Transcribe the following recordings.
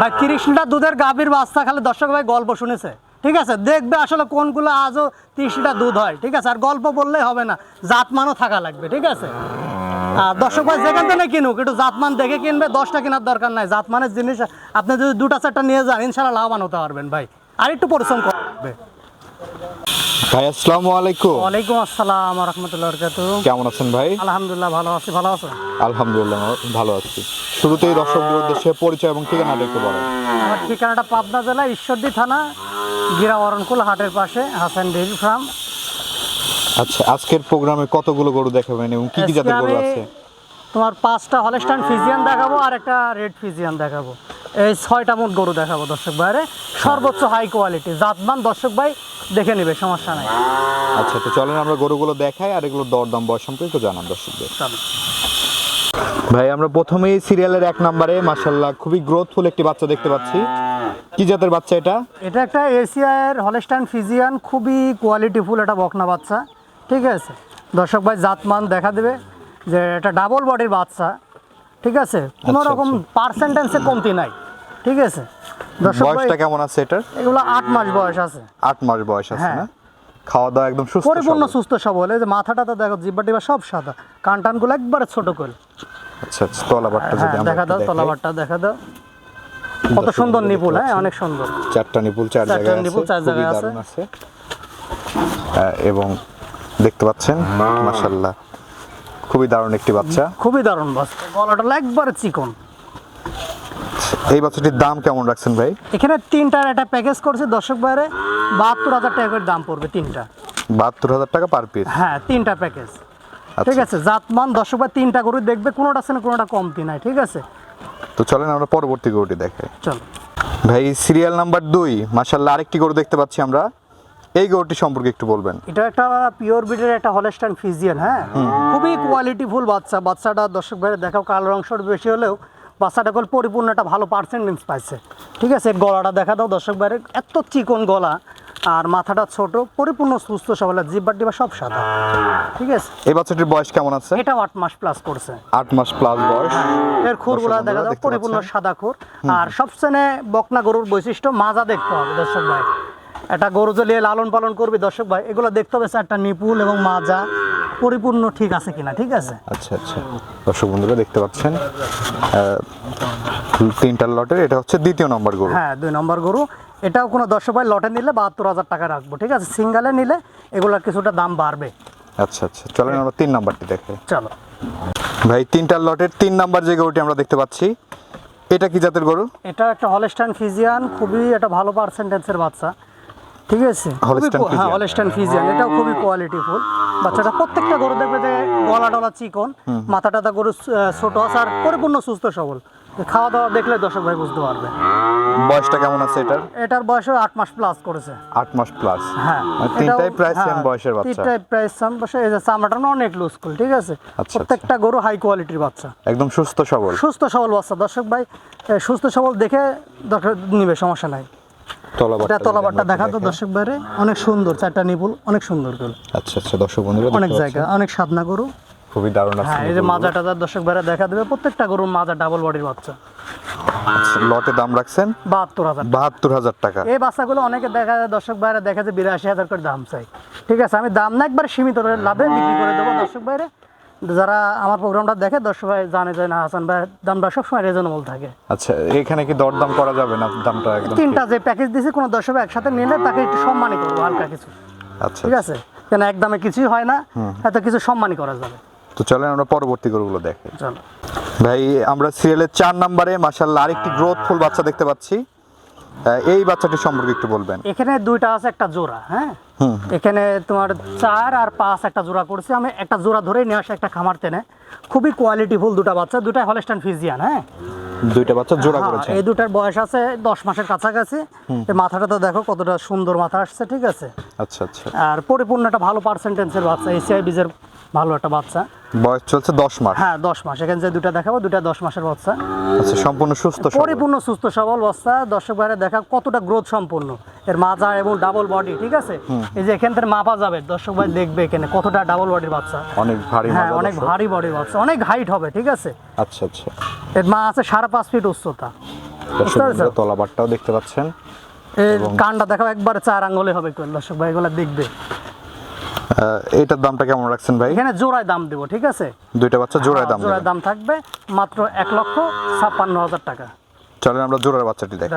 ভাই তিরিশ লিটার দুধের গাভীর বাচ্চা খালি দর্শক ভাই গল্প শুনেছে। ঠিক আছে? দেখবে আসলে কোনগুলো আজও তিরিশ লিটার দুধ হয় ঠিক আছে? আর গল্প বললেই হবে না জাতমানও থাকা লাগবে ঠিক আছে? আর দর্শক ভাই যেখান থেকে কিনুক একটু জাতমান দেখে কিনবে দশটা কেনার দরকার নাই। জাতমানের জিনিস আপনি যদি দুটা চারটা নিয়ে যান ইনশাল্লাহ লাভবান হতে পারবেন ভাই। আর একটু পরিশ্রম করবে ভাই আসসালামু আলাইকুম। ওয়ালাইকুম আসসালাম রহমতুল্লাহ কেমন আছেন ভাই? আলহামদুলিল্লাহ ভালো আছি ভালো আছো আলহামদুলিল্লাহ ভালো আছি। শুরুতেই দর্শকদের উদ্দেশ্যে পরিচয় এবং ঠিকানাটা একটু বলেন আমার ঠিকানাটা পাবনা জেলা ঈশ্বরদী থানা গিরা অরণকুল হাটের পাশে হাসান ডেইরি ফার্ম। আচ্ছা আজকের প্রোগ্রামে কতগুলো গরু দেখাবেন এবং কি কি জাতের গরু আছে? তোমার পাঁচটা হলস্টাইন ফিজিয়ান দেখাবো আর একটা রেড ফিজিয়ান দেখাবো। এই ছয়টা মোট গরু দেখাবো দর্শক ভাইরে সর্বোচ্চ হাই কোয়ালিটি জাতমান দর্শক ভাই দেখে নেবে সমস্যা নাই। আচ্ছা তো চলেন আমরা গরুগুলো দেখাই আর এগুলো দরদাম বয়স সম্পর্কে একটু জানান দর্শকদের। চলো। ভাই আমরা প্রথমেই সিরিয়ালের এক নম্বরে মাশাল্লাহ খুবই গ্রোথফুল একটি বাচ্চা দেখতে পাচ্ছি। কি জাতের বাচ্চা এটা? এটা একটা এশিয়ার হলস্টাইন ফিজিয়ান খুবই কোয়ালিটিফুল একটা বকনা বাচ্চা। ঠিক আছে? দর্শক ভাই জাতমান দেখা দেবে যে এটা ডাবল বডির বাচ্চা। ঠিক আছে? কোনো আচ্ছা, রকম পার্সেন্টেন্সে কমতি নাই। ঠিক আছে? দর্শক ভাই বয়সটা কেমন আছে এটার? এগুলো আট মাস বয়স আছে। আট মাস বয়স আছে হ্যাঁ। না? খাওয়া দাওয়া একদম সুস্থ পরিপূর্ণ সুস্থ সবল। এই যে মাথাটা তো দেখো জিব্বা টিব্বা সব সাদা। কান টানগুলো একবারে ছোট করে। আচ্ছা আচ্ছা তলাবারটা যদি হ্যাঁ আমরা দেখা দাও। তলাবারটা দেখা দাও। কত সুন্দর নিপুল হ্যাঁ অনেক সুন্দর। চারটা নিপুল চার চারটা জায়গায় নিপুল চার খুবই জায়গায় আছে। হ্যাঁ, এবং দেখতে পাচ্ছেন? মাশাল্লাহ খুবই দারুণ একটি বাচ্চা। খুবই দারুণ বাস গলাটা একবারে চিকন। এই বাচ্চাটির দাম কেমন রাখছেন ভাই? এখানে তিনটার একটা প্যাকেজ করছে দর্শক বাইরে। বাহাত্তর হাজার টাকা করে দাম পড়বে তিনটা। বাহাত্তর হাজার টাকা পার পিস হ্যাঁ তিনটা প্যাকেজ আচ্ছা। ঠিক আছে জাতমান দর্শক ভাই তিনটা করে দেখবে কোনোটা আছে না কোনোটা কমতি নাই ঠিক আছে? তো চলেন আমরা পরবর্তী গরুটি দেখাই। চলো। ভাই সিরিয়াল নাম্বার দুই মাশাল্লাহ আরেকটি গরু দেখতে পাচ্ছি আমরা। এই গরুটি সম্পর্কে একটু বলবেন। এটা একটা পিওর ব্রিডের একটা হলস্টাইন ফিজিয়ান হ্যাঁ? খুবই কোয়ালিটিফুল বাচ্চা। বাচ্চাটা দর্শক ভাইরে দেখাও কালো অংশটা বেশি হলেও বাচ্চাটা কল পরিপূর্ণ একটা ভালো পার্সেন্টেন্স পাইছে। ঠিক আছে গলাটা দেখা দাও দর্শক ভাইরে এত চিকন গলা আর মাথাটা ছোট পরিপূর্ণ সুস্থ সবল জিব্বার ডিবা সব সাদা। ঠিক আছে? এই বাচ্চাটির বয়স কেমন আছে? এটাও আট মাস প্লাস করছে। আট মাস প্লাস বয়স। এর খুরগুলা দর্শক দেখা দাও পরিপূর্ণ সাদা খুর। আর সবচেয়ে বকনা গরুর বৈশিষ্ট্য মাজা দেখতে হবে দর্শক ভাই। একটা গরু জ্বলিয়ে লালন পালন করবে দর্শক ভাই। এগুলো দেখতে হবে একটা নিপুল এবং মাজা। পরিপূর্ণ ঠিক আছে কিনা ঠিক আছে? আচ্ছা আচ্ছা। দর্শক বন্ধুরা দেখতে পাচ্ছেন আহ, তিনটা লটের এটা হচ্ছে দ্বিতীয় নম্বর গরু। হ্যাঁ দুই নম্বর গরু। এটাও কোনো দর্শক ভাই লটে নিলে বাহাত্তর হাজার টাকা রাখব ঠিক আছে? সিঙ্গালে নিলে এগুলোর কিছুটা দাম বাড়বে। আচ্ছা আচ্ছা। চলেন আমরা তিন নাম্বারটি দেখে। চলো। ভাই তিনটা লটের তিন নাম্বার যে গরুটি আমরা দেখতে পাচ্ছি এটা কি জাতের গরু? এটা একটা হলস্টাইন ফিজিয়ান খুবই একটা ভালো পার্সেন্টেন্সের বাচ্চা। ঠিক আছে? হ্যাঁ Friesian। হলস্টাইন ফিজিয়ান এটাও খুবই কোয়ালিটিফুল বাচ্চাটা প্রত্যেকটা গরু দেখবে যে গলা টলা চিকন মাথা টাথা গরু ছোট আছে আর পরিপূর্ণ সুস্থ সবল। খাওয়া দাওয়া দেখলে দর্শক ভাই বুঝতে পারবে। বয়সটা কেমন আছে এটার? এটার বয়স আট মাস প্লাস করেছে। আট মাস প্লাস হ্যাঁ মানে তিনটাই প্রায় সেম হ্যাঁ, বয়সের বাচ্চা। তিনটাই প্রায় সেম বয়সে এই যে চামড়াটা না অনেক লুজ কুল ঠিক আছে? আচ্ছা। প্রত্যেকটা গরু হাই কোয়ালিটির বাচ্চা। একদম সুস্থ সবল। সুস্থ সবল বাচ্চা। দর্শক ভাই সুস্থ সবল দেখে দর্শক নিবে সমস্যা নাই। এটা তলাবারটা। দর্শক বাইরে অনেক সুন্দর চারটা নিপুল অনেক সুন্দর করে আচ্ছা আচ্ছা দর্শক বন্ধুরা অনেক জায়গা অনেক সাধনা গরু। খুবই দারুণ আছে হ্যাঁ এই যে মাজা টাজা দর্শক বাইরে দেখা দেবে প্রত্যেকটা গরুর মাজা ডাবল বডির বাচ্চা। লটে দাম রাখছেন? বাহাত্তর হাজার বাহাত্তর হাজার টাকা। এই বাচ্চাগুলো অনেকে দেখা যায় দর্শক বাইরে দেখা যায় বিরাশি হাজার করে দাম চাই ঠিক আছে আমি দাম না একবার সীমিত লাভে বিক্রি করে দেবো দর্শক বাইরে যারা আমার প্রোগ্রামটা দেখে দর্শক ভাই জানে যে না হাসান ভাই দামটা সবসময় রিজনেবল থাকে। আচ্ছা এখানে কি দরদাম করা যাবে না? দামটা একদম তিনটা যে প্যাকেজ দিয়েছি কোনো দর্শক একসাথে নিলে তাকে একটু সম্মানই করব হালকা কিছু। আচ্ছা ঠিক আছে? কেন একদমে কিছুই হয় না এত কিছু সম্মানই করা যাবে। তো চলেন আমরা পরবর্তী গরুগুলো দেখি। চলো। ভাই আমরা সিরিয়ালের চার নম্বরে মাসাল্লাহ আরেকটি গ্রোথফুল বাচ্চা দেখতে পাচ্ছি। এই বাচ্চাটি সম্পর্কে একটু বলবেন। এখানে দুইটা আছে একটা জোড়া হ্যাঁ? এখানে তোমার চার আর পাঁচ একটা জোড়া করছে। আমি একটা জোড়া ধরেই নিয়ে আসে একটা খামার তেনে খুবই কোয়ালিটিফুল দুটা বাচ্চা দুটাই হলস্টাইন ফিজিয়ান হ্যাঁ? দুইটা বাচ্চা জোড়া হ্যাঁ, করেছে এই দুটার বয়স আছে দশ মাসের কাছাকাছি। এই মাথাটা তো দেখো কতটা সুন্দর মাথা আসছে ঠিক আছে? আচ্ছা আচ্ছা। আর পরিপূর্ণ একটা ভালো পার্সেন্টেন্সের বাচ্চা এসিআই বীজের ভালো একটা বাচ্চা। বয়স চলছে দশ মাস। হ্যাঁ দশ মাস। এখানে যে দুটা দেখাবো দুটা দশ মাসের বাচ্চা। আচ্ছা সম্পূর্ণ সুস্থ সবল। পরিপূর্ণ সুস্থ সবল বাচ্চা। দর্শক বাইরে দেখা কতটা গ্রোথ সম্পূর্ণ। এর মাজা এবং ডাবল বডি ঠিক আছে? এই যে এখান থেকে মাপা যাবে। দর্শক ভাই দেখবে এখানে কতটা ডাবল বডির বাচ্চা। অনেক ভারী হ্যাঁ অনেক ভারী বডির বাচ্চা। অনেক হাইট হবে ঠিক আছে? আচ্ছা আচ্ছা। এর মা আছে সাড়ে পাঁচ ফিট উচ্চতা? তলাবারটাও দেখতে পাচ্ছেন। এই কানটা দেখো একবারে চার আঙ্গুলে হবে। দর্শক ভাই এগুলো দেখবে। আহ, এইটার দামটা কেমন রাখছেন ভাই? এখানে জোড়ায় দাম দেবো ঠিক আছে? দুইটা বাচ্চা জোড়ায় দাম হ্যাঁ, জোড়ায় দাম থাকবে মাত্র এক লক্ষ ছাপ্পান্ন হাজার টাকা। চলেন আমরা জোড়ার বাচ্চাটি দেখি।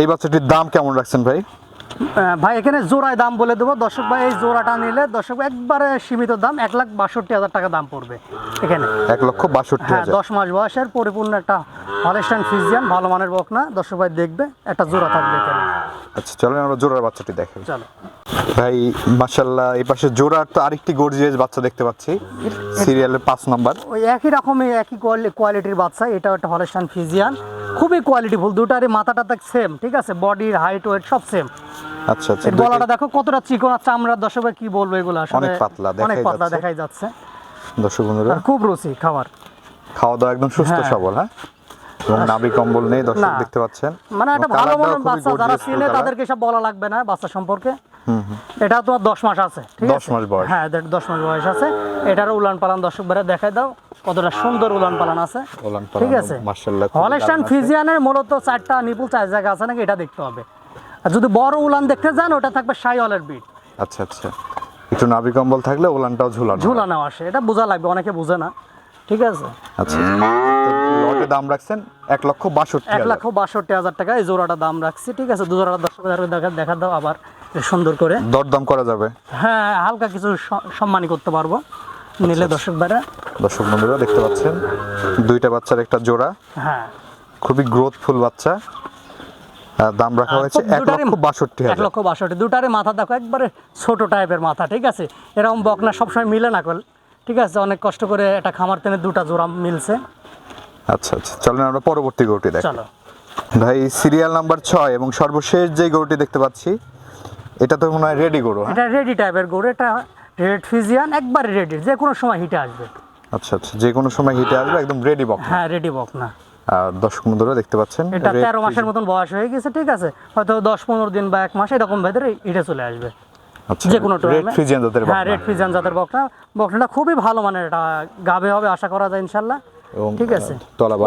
এই বাচ্চাটির দাম কেমন রাখছেন ভাই? ভাই এখানে জোড়ায় দাম বলে দেবো। দর্শক ভাই এই জোড়াটা নিলে দর্শক একবারে সীমিত দাম এক লাখ বাষট্টি হাজার টাকা দাম পড়বে এখানে। এক লক্ষ বাষট্টি হ্যাঁ দশ মাস বয়সের পরিপূর্ণ একটা হলেস্টান ফিজিয়ান ভালো মানের বকনা। দর্শক ভাই দেখবে একটা জোড়া থাকবে এখানে। আচ্ছা চলেন আমরা জোড়ার বাচ্চাটি দেখাই। চলো। ভাই মাশাল্লাহ এই পাশে জোড়ার তো আরেকটি গর্জিয়াস বাচ্চা দেখতে পাচ্ছি। সিরিয়ালের পাঁচ নাম্বার। ওই একই রকমের একই কোয়ালিটির বাচ্চা এটাও একটা হলেস্টান ফিজিয়ান খুবই কোয়ালিটিফুল দুটারই মাথাটা দেখ সেম ঠিক আছে? বডির হাইট ওয়েট সব সেম আচ্ছা আচ্ছা গলাটা দেখো কতটা চিকন দর্শক কি বলব এগুলো আসলে অনেক পাতলা, অনেক পাতলা দেখাই যাচ্ছে। দর্শক বন্ধুরা। খুব রুচি খাবার। খাওয়া দাওয়া একদম সুস্থ হ্যাঁ। সবল হ্যাঁ? এবং নাভি কম্বল নেই দর্শক দেখতে পাচ্ছেন। মানে একটা ভালো মনের বাচ্চা যারা চিনে তাদেরকে সব বলা লাগবে না বাচ্চা সম্পর্কে। এটা তোমার দশ মাস আছে ঠিক দশ আছে? মাস বয়স। হ্যাঁ দশ মাস বয়স আছে। এটারও উলান পালান দর্শক বেড়ে দেখাই দাও কতটা সুন্দর উলান পালান আছে। ঠিক আছে? হলেস্টান ফিজিয়ানের মূলত চারটা নিপুল চার জায়গা আছে নাকি? এটা দেখতে হবে। আর যদি বড় উলান দেখতে যান ওটা থাকবে সাইওয়ালের বিট। আচ্ছা আচ্ছা। একটু নাভি কম্বল থাকলে উলানটাও ঝুলানো ঝুলানো আসে। এটা বোঝা লাগবে অনেকে বোঝে না। ঠিক আছে? আচ্ছা। লটে দাম রাখছেন এক লক্ষ বাষট্টি এক লক্ষ বাষট্টি হাজার টাকা এই জোড়াটা দাম রাখছি। ঠিক আছে? দু জোড়াটা দশ দেখা দেখা দাও আবার সুন্দর করে। দরদাম করা যাবে। হ্যাঁ হালকা কিছু সম্মানী করতে পারব। নিলে দর্শক বেড়া দর্শক বন্ধুরা দেখতে পাচ্ছেন? দুইটা বাচ্চার একটা জোড়া। হ্যাঁ। খুবই গ্রোথফুল বাচ্চা। দাম রাখা হয়েছে এক লক্ষ বাষট্টি এক লক্ষ বাষট্টি দুটারই মাথা দেখো একবারে ছোট টাইপের মাথা ঠিক আছে? এরকম বকনা সবসময় মিলে না কল ঠিক আছে? অনেক কষ্ট করে একটা খামার টেনে দুটা জোড়া মিলছে। আচ্ছা আচ্ছা চলেন আমরা পরবর্তী গরুটি দেখ। চলো। ভাই সিরিয়াল নাম্বার ছয় এবং সর্বশেষ যে গরুটি দেখতে পাচ্ছি এটা তো মনে হয় রেডি গরু হ্যাঁ? এটা রেডি টাইপের গরু এটা রেড ফিজিয়ান একবারে রেডি যে কোনো সময় হিটে আসবে। আচ্ছা আচ্ছা যে কোনো সময় হিটে আসবে একদম রেডি বক হ্যাঁ রেডি বকনা। আর দর্শক বন্ধুরা দেখতে পাচ্ছেন। এটা তেরো মাসের মতন বয়স হয়ে গেছে ঠিক আছে? হয়তো দশ পনেরো দিন বা এক মাস এরকম ভেতরে হিটে চলে আসবে। আচ্ছা যে কোনো রেড ফ্রিজিয়ান জাতের হ্যাঁ রেড ফিজিয়ান জাতের বকনা। বকনাটা খুবই ভালো মানের এটা। গাবে হবে আশা করা যায় ইনশাল্লাহ। ঠিক আছে?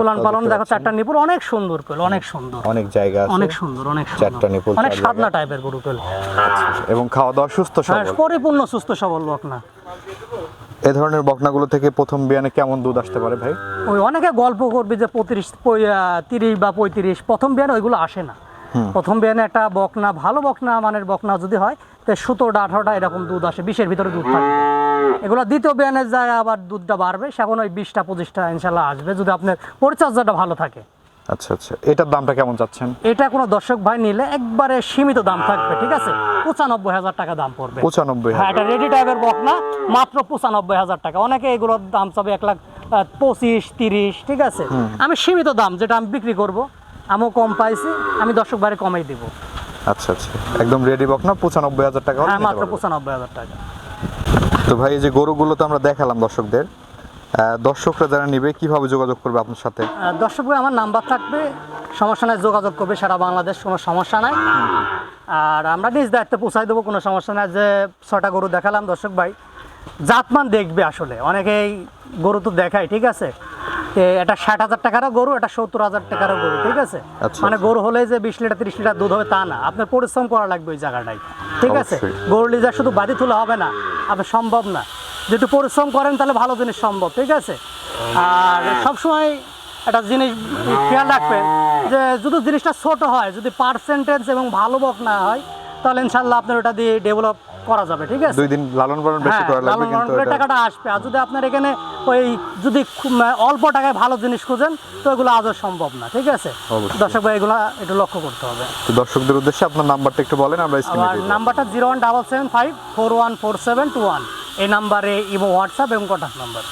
উলান পালন দেখো চারটা নিপুল অনেক সুন্দর পেল অনেক সুন্দর। অনেক জায়গা আছে। অনেক সুন্দর অনেক চারটা নিপুল, অনেক সাদনা টাইপের গরু পেল। এবং খাওয়া দাওয়া সুস্থ হ্যাঁ সবল। পরিপূর্ণ সুস্থ সবল বকনা। এ ধরনের বকনাগুলো থেকে প্রথম বিয়ানে কেমন দুধ আসতে পারে ভাই? ওই অনেকে গল্প করবে যে পঁয়ত্রিশ তিরিশ বা পঁয়ত্রিশ প্রথম বিয়ানে ওইগুলো আসে না। প্রথম বিয়ানে একটা বকনা ভালো বকনা মানের বকনা যদি হয় তো সতেরোটা আঠারোটা এরকম দুধ আসে বিশের ভিতরে দুধ থাকবে। এগুলো দ্বিতীয় বিয়ানের যায় আবার দুধটা বাড়বে সেখন ওই বিশটা পঁচিশটা ইনশাল্লাহ আসবে যদি আপনার পরিচর্যাটা ভালো থাকে। আচ্ছা আচ্ছা। এটার দামটা কেমন চাচ্ছেন? এটা কোনো দর্শক ভাই নিলে একবারে সীমিত দাম থাকবে ঠিক আছে? পঁচানব্বই হাজার টাকা দাম পড়বে। পঁচানব্বই হ্যাঁ এটা রেডি টাইপের বকনা মাত্র পঁচানব্বই হাজার টাকা। অনেকে এগুলোর দাম চাবে এক লাখ পঁচিশ তিরিশ ঠিক আছে? আমি সীমিত দাম যেটা আমি বিক্রি করব আমিও কম পাইছি আমি দর্শক বাইরে কমাই দিব। আচ্ছা আচ্ছা। একদম রেডি বকনা পঁচানব্বই হাজার টাকা হ্যাঁ মাত্র পঁচানব্বই হাজার টাকা। তো ভাই এই যে গরুগুলো তো আমরা দেখালাম দর্শকদের দর্শকরা যারা নিবে কীভাবে যোগাযোগ করবে আপনার সাথে? আহ, দর্শক ভাই আমার নাম্বার থাকবে। সমস্যা নাই যোগাযোগ করবে সারা বাংলাদেশ কোনো সমস্যা নাই। আর আমরা নিজ দায়িত্বে পৌঁছাই দেবো কোনো সমস্যা নাই। যে ছটা গরু দেখালাম দর্শক ভাই জাতমান দেখবে আসলে। অনেকেই গরু তো দেখায় ঠিক আছে? এটা ষাট হাজার টাকারও গরু এটা সত্তর হাজার টাকারও গরু ঠিক আছে? আচ্ছা, মানে আচ্ছা। গরু হলে যে বিশ লিটার তিরিশ লিটার দুধ হবে তা না। আপনার পরিশ্রম করা লাগবে ওই জায়গাটায় ঠিক আছে। গরু লিজার শুধু বাড়ি তুলে হবে না আপনার সম্ভব না। যদি পরিশ্রম করেন তাহলে ভালো জিনিস সম্ভব ঠিক আছে? আর সবসময় একটা জিনিস খেয়াল রাখবেন যে যদি জিনিসটা ছোট হয় যদি পার্সেন্টেজ এবং ভালো বক না হয় তাহলে ইনশাল্লাহ আপনার ওটা দিয়ে ডেভেলপ করা যাবে ঠিক আছে? দুই দিন লালন পালন বেশি হ্যাঁ, করা লাগবে লালন পালন করে টাকাটা আসবে। আর যদি আপনার এখানে ওই যদি অল্প টাকায় ভালো জিনিস খুঁজেন তো এগুলো আজও সম্ভব না ঠিক আছে। দর্শক ভাই এগুলো একটু লক্ষ্য করতে হবে। তো দর্শকদের উদ্দেশ্যে আপনার নাম্বারটা একটু বলেন আমরা স্ক্রিনে নাম্বারটা zero one double seven five four one four seven two one. এই নাম্বারে ইমো হোয়াটসঅ্যাপ এবং কন্ট্যাক্ট নাম্বার।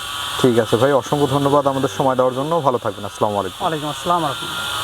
ঠিক আছে ভাই অসংখ্য ধন্যবাদ আমাদের সময় দেওয়ার জন্য। ভালো থাকবেন আসসালামু আলাইকুম। ওয়ালাইকুম আসসালাম রহমতুল্লাহ